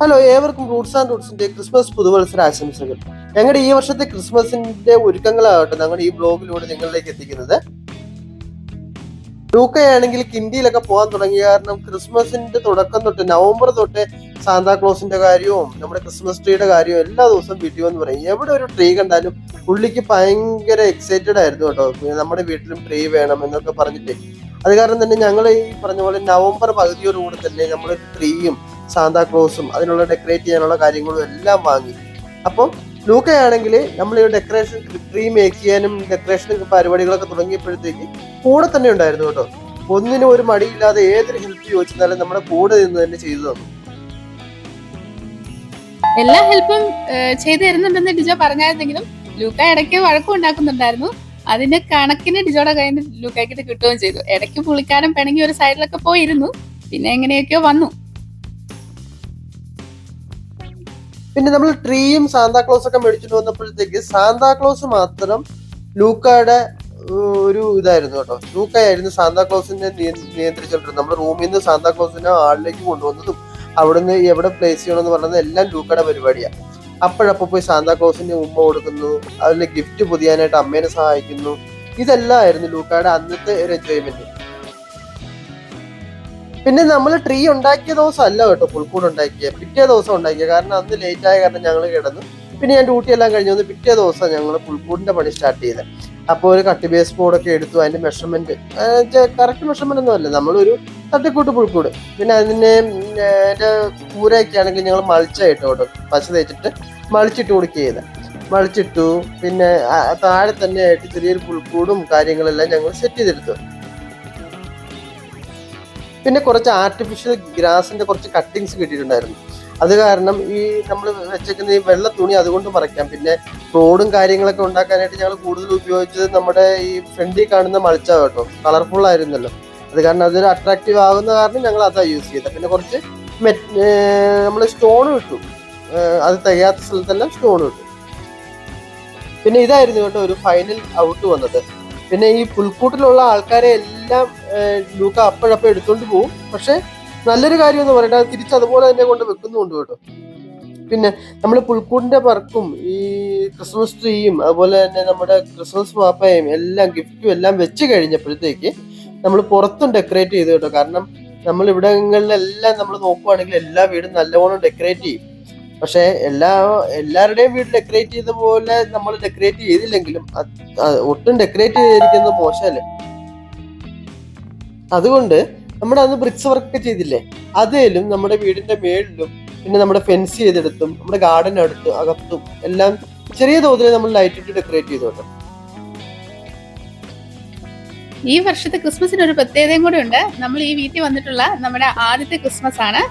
Hello ഏവർക്കും Roots and റൂട്ട്സിന്റെ Christmas പുതുവത്സര ആശംസകൾ. ഞങ്ങളുടെ ഈ വർഷത്തെ ക്രിസ്മസിന്റെ ഒരുക്കങ്ങളാകട്ടെ ഞങ്ങൾ ഈ ബ്ലോഗിലൂടെ നിങ്ങളിലേക്ക് എത്തിക്കുന്നത്. ലൂക്കയാണെങ്കിൽ കിൻഡിയിലൊക്കെ പോകാൻ തുടങ്ങിയ കാരണം ക്രിസ്മസിന്റെ തുടക്കം തൊട്ട് നവംബർ തൊട്ട് സാന്താക്ലോസിന്റെ കാര്യവും നമ്മുടെ ക്രിസ്മസ് ട്രീയുടെ കാര്യവും എല്ലാ ദിവസവും വീട്ടിൽ വന്ന് പറയും. എവിടെ ഒരു ട്രീ കണ്ടാലും പുള്ളിക്ക് ഭയങ്കര എക്സൈറ്റഡ് ആയിരുന്നു കേട്ടോ. നമ്മുടെ വീട്ടിലും ട്രീ വേണം എന്നൊക്കെ പറഞ്ഞിട്ട്. അത് കാരണം തന്നെ ഞങ്ങൾ ഈ പറഞ്ഞ പോലെ നവംബർ പകുതിയോടുകൂടി തന്നെ നമ്മൾ ട്രീയും സാന്താക്ലോസും അതിനുള്ള ഡെക്കറേറ്റ് ചെയ്യാനുള്ള കാര്യങ്ങളും എല്ലാം വാങ്ങി. അപ്പം ലൂക്കയാണെങ്കിൽ നമ്മൾ ഈ ഡെക്കറേഷൻ ട്രീ മേക്ക് ചെയ്യാനും ഡെക്കറേഷൻ പരിപാടികളൊക്കെ തുടങ്ങിയപ്പോഴത്തേക്ക് കൂടെ തന്നെ ഉണ്ടായിരുന്നു കേട്ടോ. ഒന്നിനും ഒരു മടിയില്ലാതെ ഏതൊരു ഹെൽപ്പ് ചോദിച്ചാലും നമ്മുടെ കൂടെ നിന്ന് തന്നെ ചെയ്തു തന്നു. എല്ലാ ഹെൽപ്പും ചെയ്തു തരുന്നുണ്ടെന്ന് ഡിജോ പറഞ്ഞായിരുന്നെങ്കിലും ലൂക്ക ഇടയ്ക്ക് വഴക്കം ഉണ്ടാക്കുന്നുണ്ടായിരുന്നു. അതിന്റെ കണക്കിന് ഡിജോയുടെ കയ്യിൽ നിന്ന് ലൂക്കായിട്ട് കിട്ടുകയും ചെയ്തു. ഇടയ്ക്ക് പുളിക്കാനും പിണങ്ങി ഒരു സൈഡിലൊക്കെ പോയിരുന്നു. പിന്നെ എങ്ങനെയൊക്കെയോ വന്നു. പിന്നെ നമ്മൾ ട്രീയും സാന്താക്ലോസ് ഒക്കെ മേടിച്ചിട്ട് വന്നപ്പോഴത്തേക്ക് സാന്താക്ലോസ് മാത്രം ലൂക്കയുടെ ഒരു ഇതായിരുന്നു കേട്ടോ. ലൂക്കയായിരുന്നു സാന്താക്ലോസിനെ നിയ- നിയന്ത്രിച്ചോണ്ടിരുന്നത്. നമ്മുടെ റൂമിൽ നിന്ന് സാന്താക്ലോസിനെ ആളിലേക്ക് കൊണ്ടുവന്നതും അവിടുന്ന് എവിടെ പ്ലേസ് ചെയ്യണം എന്ന് പറയുന്നത് എല്ലാം ലൂക്കയുടെ പരിപാടിയാണ് അപ്പോഴപ്പോ പോയി സാന്താക്ലോസിന് ഉമ്മ കൊടുക്കുന്നു അതിൽ ഗിഫ്റ്റ് പൊതിയാനായിട്ട് അമ്മേനെ സഹായിക്കുന്നു. ഇതെല്ലാം ആയിരുന്നു ലൂക്കയുടെ അന്നത്തെ ഒരു എൻജോയ്മെന്റ് പിന്നെ നമ്മൾ ട്രീ ഉണ്ടാക്കിയ ദിവസം അല്ല കേട്ടോ പുൽക്കൂട് ഉണ്ടാക്കിയ. പിറ്റേ ദിവസം ഉണ്ടാക്കിയ. കാരണം അന്ന് ലേറ്റ് ആയ കാരണം ഞങ്ങൾ കിടന്നു. പിന്നെ ഞാൻ ഡ്യൂട്ടി എല്ലാം കഴിഞ്ഞ് വന്ന് പിറ്റേ ദിവസം ഞങ്ങൾ പുൽക്കൂടിന്റെ പണി സ്റ്റാർട്ട് ചെയ്തത് അപ്പോൾ ഒരു കട്ടി ബേസ് ബോർഡൊക്കെ എടുത്തു. അതിന്റെ മെഷർമെന്റ് കറക്റ്റ് മെഷർമെന്റ് ഒന്നും അല്ല. നമ്മളൊരു തട്ടിക്കൂട്ട് പുൽക്കൂട്. പിന്നെ അതിന് അതിന്റെ കൂരയൊക്കെ ആണെങ്കിൽ ഞങ്ങൾ മളിച്ചായിട്ട് കേട്ടോ. പശ തേച്ചിട്ട് മളിച്ചിട്ട് കൊടുക്കുക ചെയ്തത് മളിച്ചിട്ടു പിന്നെ താഴെ തന്നെ ആയിട്ട് ചെറിയൊരു പുൽക്കൂടും കാര്യങ്ങളെല്ലാം ഞങ്ങൾ സെറ്റ് ചെയ്തെടുത്തു. പിന്നെ കുറച്ച് ആർട്ടിഫിഷ്യൽ ഗ്രാസിന്റെ കുറച്ച് കട്ടിങ്സ് കിട്ടിയിട്ടുണ്ടായിരുന്നു. അത് കാരണം ഈ നമ്മൾ വെച്ചേക്കുന്ന ഈ വെള്ള തുണി അതുകൊണ്ട് മറയ്ക്കാം പിന്നെ റോഡും കാര്യങ്ങളൊക്കെ ഉണ്ടാക്കാനായിട്ട് ഞങ്ങൾ കൂടുതൽ ഉപയോഗിച്ചത് നമ്മുടെ ഈ ഫ്രണ്ടിൽ കാണുന്ന മളിച്ച കേട്ടോ. കളർഫുൾ ആയിരുന്നല്ലോ. അത് കാരണം അതൊരു അട്രാക്റ്റീവ് ആകുന്ന കാരണം ഞങ്ങൾ അതാ യൂസ് ചെയ്തത്. പിന്നെ കുറച്ച് നമ്മൾ സ്റ്റോൺ ഇട്ടു. അത് തികയാത്ത സ്ഥലത്തെല്ലാം സ്റ്റോൺ ഇട്ടു. പിന്നെ ഇതായിരുന്നു കേട്ടോ ഒരു ഫൈനൽ ഔട്ട് വന്നത്. പിന്നെ ഈ പുൽക്കൂട്ടിലുള്ള ആൾക്കാരെ എല്ലാം ലൂക്ക അപ്പോഴപ്പോൾ എടുത്തോണ്ട് പോകും പക്ഷെ നല്ലൊരു കാര്യം എന്ന് പറയട്ടെ തിരിച്ച് അതുപോലെ തന്നെ കൊണ്ട് വെക്കുന്നുണ്ട് കേട്ടോ. പിന്നെ നമ്മൾ പുൽക്കൂടിന്റെ പറക്കും ഈ ക്രിസ്മസ് ട്രീയും അതുപോലെ തന്നെ നമ്മുടെ ക്രിസ്മസ് പാപ്പയും എല്ലാം ഗിഫ്റ്റും എല്ലാം വെച്ച് കഴിഞ്ഞപ്പോഴത്തേക്ക് നമ്മൾ പുറത്തും ഡെക്കറേറ്റ് ചെയ്തു കേട്ടോ. കാരണം നമ്മൾ ഇവിടങ്ങളിലെല്ലാം നമ്മൾ നോക്കുവാണെങ്കിൽ എല്ലാ വീടും നല്ലവണ്ണം ഡെക്കറേറ്റ് ചെയ്യും. പക്ഷെ എല്ലാ എല്ലാവരുടെയും വീട് ഡെക്കറേറ്റ് ചെയ്ത പോലെ നമ്മൾ ഡെക്കറേറ്റ് ചെയ്തില്ലെങ്കിലും ഒട്ടും ഡെക്കറേറ്റ് ചെയ്തിരിക്കുന്നത് മോശമല്ലേ? അതുകൊണ്ട് നമ്മുടെ അന്ന് ബ്രിക്സ് വർക്ക് ചെയ്തില്ലേ? അതേലും നമ്മുടെ വീടിന്റെ മേളിലും പിന്നെ നമ്മുടെ ഫെൻസ് ചെയ്തെടുത്തും നമ്മുടെ ഗാർഡൻ അടുത്തും അകത്തും എല്ലാം ചെറിയ തോതിൽ നമ്മൾ ലൈറ്റ് ഇട്ട് ഡെക്കറേറ്റ് ചെയ്തോട്ടെ. ഈ വർഷത്തെ ക്രിസ്മസിന് ഒരു പ്രത്യേകതയും കൂടെ ഉണ്ട്. നമ്മൾ ഈ വീട്ടിൽ വന്നിട്ടുള്ള നമ്മുടെ ആദ്യത്തെ ക്രിസ്മസ് ആണ്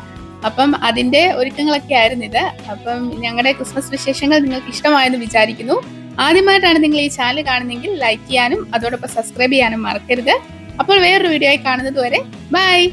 അപ്പം അതിന്റെ ഒരുക്കങ്ങളൊക്കെ ആയിരുന്നു ഇത്. അപ്പം ഞങ്ങളുടെ ക്രിസ്മസ് വിശേഷങ്ങൾ നിങ്ങൾക്ക് ഇഷ്ടമായെന്ന് വിചാരിക്കുന്നു. ആദ്യമായിട്ടാണ് നിങ്ങൾ ഈ ചാനൽ കാണുന്നെങ്കിൽ ലൈക്ക് ചെയ്യാനും അതോടൊപ്പം സബ്സ്ക്രൈബ് ചെയ്യാനും മറക്കരുത്. അപ്പോൾ വേറൊരു വീഡിയോ ആയി കാണുന്നത് വരെ ബൈ.